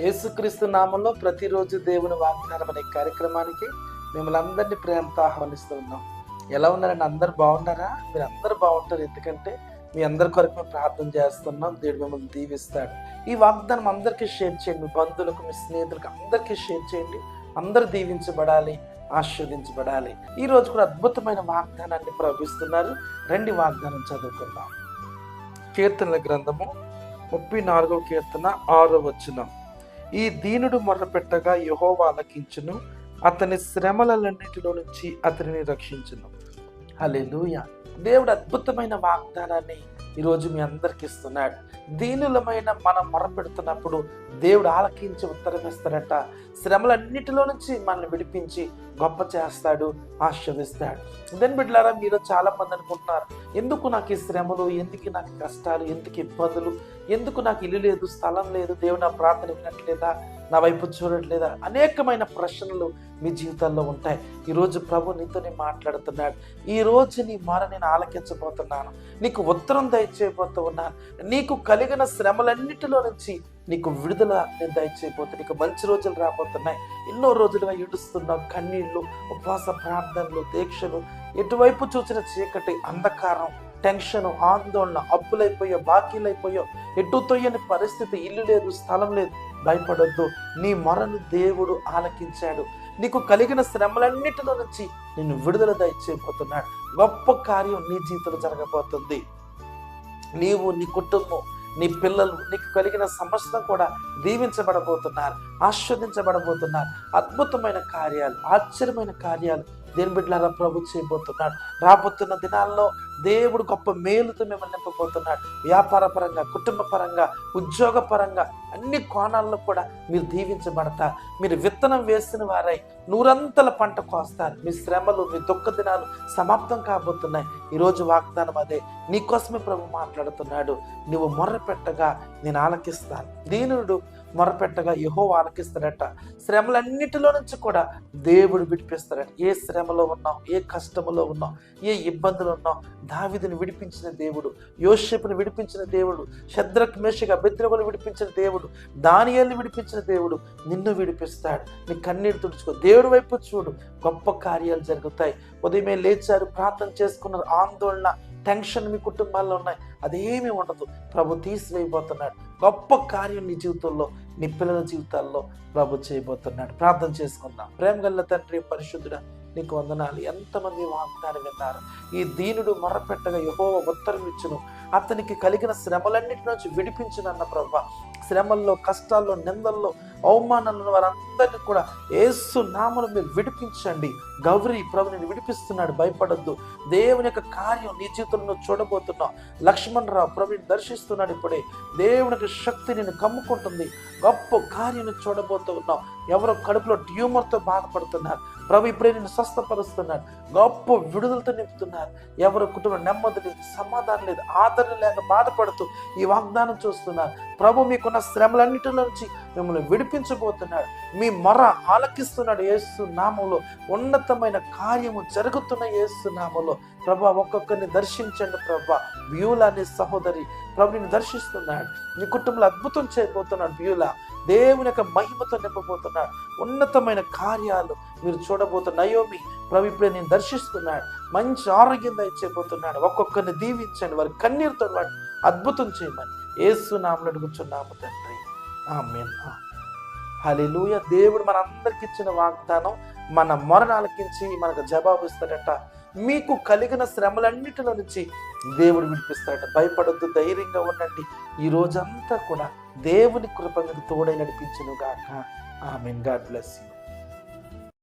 యేసుక్రీస్తు నామంలో ప్రతిరోజు దేవుని వాగ్దానం అనే కార్యక్రమానికి మిమ్మల్ని అందరినీ ప్రేమతో ఆహ్వానిస్తూ ఉన్నాం. ఎలా ఉన్నారండి? అందరు బాగున్నారా? మీరు అందరు బాగుంటారు. ఎందుకంటే మీ అందరి కొరకు మేము ప్రార్థన చేస్తున్నాం. దేవుడు మిమ్మల్ని దీవిస్తాడు. ఈ వాగ్దానం అందరికీ షేర్ చేయండి. మీ బంధువులకు మీ స్నేహితులకు అందరికీ షేర్ చేయండి. అందరు దీవించబడాలి ఆస్వాదించబడాలి ఈ రోజు కూడా అద్భుతమైన వాగ్దానాన్ని ప్రవహిస్తున్నారు. రెండు వాగ్దానం చదువుకుందాం. కీర్తనల గ్రంథము ముప్పై నాలుగవ కీర్తన ఆరో వచనం. ఈ దీనుడు మొర్రపెట్టగా యెహోవా ఆలకించును. అతని శ్రమలన్నిటిలో నుంచి అతనిని రక్షించును. హల్లెలూయా. దేవుడు అద్భుతమైన వాగ్దానాన్ని ఈరోజు మీ అందరికి ఇస్తున్నాడు. దీనులమైన మనం మొరపెడుతున్నప్పుడు దేవుడు ఆలకించి ఉత్తరం ఇస్తాడట. శ్రమలన్నిటిలో నుంచి మనల్ని విడిపించి గొప్ప చేస్తాడు ఆశీర్వదిస్తాడు. దాని బిడ్డలారా మీరు చాలా మంది అనుకుంటున్నారు ఎందుకు నాకు ఈ శ్రమలు ఎందుకు నాకు కష్టాలు ఎందుకు ఇబ్బందులు ఎందుకు నాకు ఇల్లు లేదు స్థలం లేదు దేవుడు నా ప్రార్థన వినట్లేదా? నా వైపు చూడట్లేదా? అనేకమైన ప్రశ్నలు మీ జీవితాల్లో ఉంటాయి. ఈరోజు ప్రభు నీతోనే మాట్లాడుతున్నాడు. ఈ నీ మార నేను ఆలకించబోతున్నాను. నీకు ఉత్తరం దయచేయబోతూ ఉన్నాను. నీకు కలిగిన శ్రమలన్నిటిలో నుంచి నీకు విడుదల నేను దయచేయబోతు నీకు మంచి రోజులు రాబోతున్నాయి. ఎన్నో రోజులుగా ఏడుస్తున్నావు. కన్నీళ్ళు ఉపవాస ప్రార్థనలు దీక్షలు. ఎటువైపు చూసిన చీకటి అంధకారం. టెన్షన్ ఆందోళన అప్పులైపోయో బాకీలైపోయో ఎటు తొయ్యని పరిస్థితి ఇల్లు లేదు స్థలం లేదు. భయపడొద్దు. నీ మొరను దేవుడు ఆలకించాడు. నీకు కలిగిన శ్రమలన్నిటిలో నుంచి నిన్ను విడుదల దయచేయబోతున్నాడు. గొప్ప కార్యం నీ జీవితంలో జరగబోతుంది. నీవు నీ కుటుంబం నీ పిల్లలు నీకు కలిగిన సమస్యను కూడా దీవించబడబోతున్నారు ఆస్వాదించబడబోతున్నారు. అద్భుతమైన కార్యాలు ఆశ్చర్యమైన కార్యాలు దేని బిడ్డలారా ప్రభు చేయబోతున్నాడు? రాబోతున్న దినాల్లో దేవుడు గొప్ప మేలుతో మిమ్మల్ని నింపబోతున్నాడు. వ్యాపార పరంగా కుటుంబ పరంగా ఉద్యోగ పరంగా అన్ని కోణాల్లో కూడా మీరు దీవించబడతా మీరు విత్తనం వేసిన వారై నూరంతల పంట కోస్తారు. మీ శ్రమలు మీ దుఃఖ దినాలు సమాప్తం కాబోతున్నాయి. ఈరోజు వాగ్దానం అదే. నీకోసమే ప్రభు మాట్లాడుతున్నాడు. నువ్వు మొర్ర పెట్టగా నేను ఆలకిస్తాను. దీనుడు మొరపెట్టగా యహో ఆలకిస్తాడట. శ్రమలన్నిటిలో నుంచి కూడా దేవుడు విడిపిస్తాడట. ఏ శ్రమలో ఉన్నావు? ఏ కష్టములో ఉన్నావు? ఏ ఇబ్బందులు ఉన్నావు? దావిదిని విడిపించిన దేవుడు యోషిపుని విడిపించిన దేవుడు శద్రక్ మేషిక బెద్రగులు విడిపించిన దేవుడు దానియాల్ని విడిపించిన దేవుడు నిన్ను విడిపిస్తాడు. నీ కన్నీరు తుడుచుకో. దేవుడి వైపు చూడు. గొప్ప కార్యాలు జరుగుతాయి. ఉదయమే లేచారు ప్రార్థన చేసుకున్నారు. ఆందోళన టెన్షన్ మీ కుటుంబాల్లో ఉన్నాయి. అదేమీ ఉండదు. ప్రభు తీసివేయబోతున్నాడు. గొప్ప కార్యం నీ జీవితంలో. నీ పిల్లల జీవితాల్లో ప్రభు చేయబోతున్నాడు. ప్రార్థన చేసుకుందాం. ప్రేమ గల్ల తండ్రి పరిశుద్ధుడ నీకు వందనాలు. ఎంతమంది వాగ్దానం విన్నారు? ఈ దీనుడు మొరపెట్టగా యహోవ ఉత్తరం ఇచ్చును అతనికి కలిగిన శ్రమలన్నిటి నుంచి విడిపించునన్న ప్రభ శ్రమల్లో కష్టాల్లో నిందల్లో అవమానాలను వారందరినీ కూడా ఏసు నామను మీరు విడిపించండి. గౌరీ ప్రభుని విడిపిస్తున్నాడు. భయపడొద్దు. దేవుని యొక్క కార్యం నీ జీవితంలో చూడబోతున్నావు. లక్ష్మణ్ రావు ప్రభుని దర్శిస్తున్నాడు ఇప్పుడే. దేవునికి శక్తి నేను కమ్ముకుంటుంది. గొప్ప కార్యం చూడబోతున్నావు. ఎవరో కడుపులో ట్యూమర్తో బాధపడుతున్నారు. ప్రభు ఇప్పుడే నేను స్వస్థపరుస్తున్నాడు గొప్ప విడుదలతో నింపుతున్నారు. ఎవరు కుటుంబం నెమ్మది లేదు సమాధానం లేదు ఆదరణ లేక బాధపడుతూ ఈ వాగ్దానం చూస్తున్నారు. ప్రభు మీకున్న శ్రమలన్నిటి నుంచి మిమ్మల్ని విడిపించబోతున్నాడు. మీ మొర ఆలకిస్తున్నాడు ఏసు నామంలో ఉన్నతమైన కార్యము జరుగుతున్న ఏసు నామంలో ప్రభా ఒక్కొక్కరిని దర్శించండి ప్రభా. బ్యూలా నీ సహోదరి ప్రభుని దర్శిస్తున్నాడు. నీ కుటుంబంలో అద్భుతం చేయబోతున్నాడు బ్యూలా దేవుని యొక్క మహిమతో నింపబోతున్నాడు. ఉన్నతమైన కార్యాలు మీరు చూడబోతున్న నయోమి ప్రభు ఇప్పుడే నేను దర్శిస్తున్నాడు. మంచి ఆరోగ్యం దయచేయబోతున్నాడు. ఒక్కొక్కరిని దీవించండి. వారి కన్నీరుతో వాడు అద్భుతం చేయమని ఏసు నామలు అడుగుచున్నాము తండ్రి. ఆమెన్. హల్లెలూయా. దేవుడు మనందరికి ఇచ్చిన వాగ్దానం మన మొరను ఆలకించి మనకు జవాబు ఇస్తాడట. మీకు కలిగిన శ్రమలన్నిటిలో నుంచి దేవుడు విడిపిస్తాడు భయపడొద్దు ధైర్యంగా ఉండండి. ఈ రోజంతా కూడా దేవుని కృప మీకు తోడై నడిపించును గాక ఆమెన్. God bless you.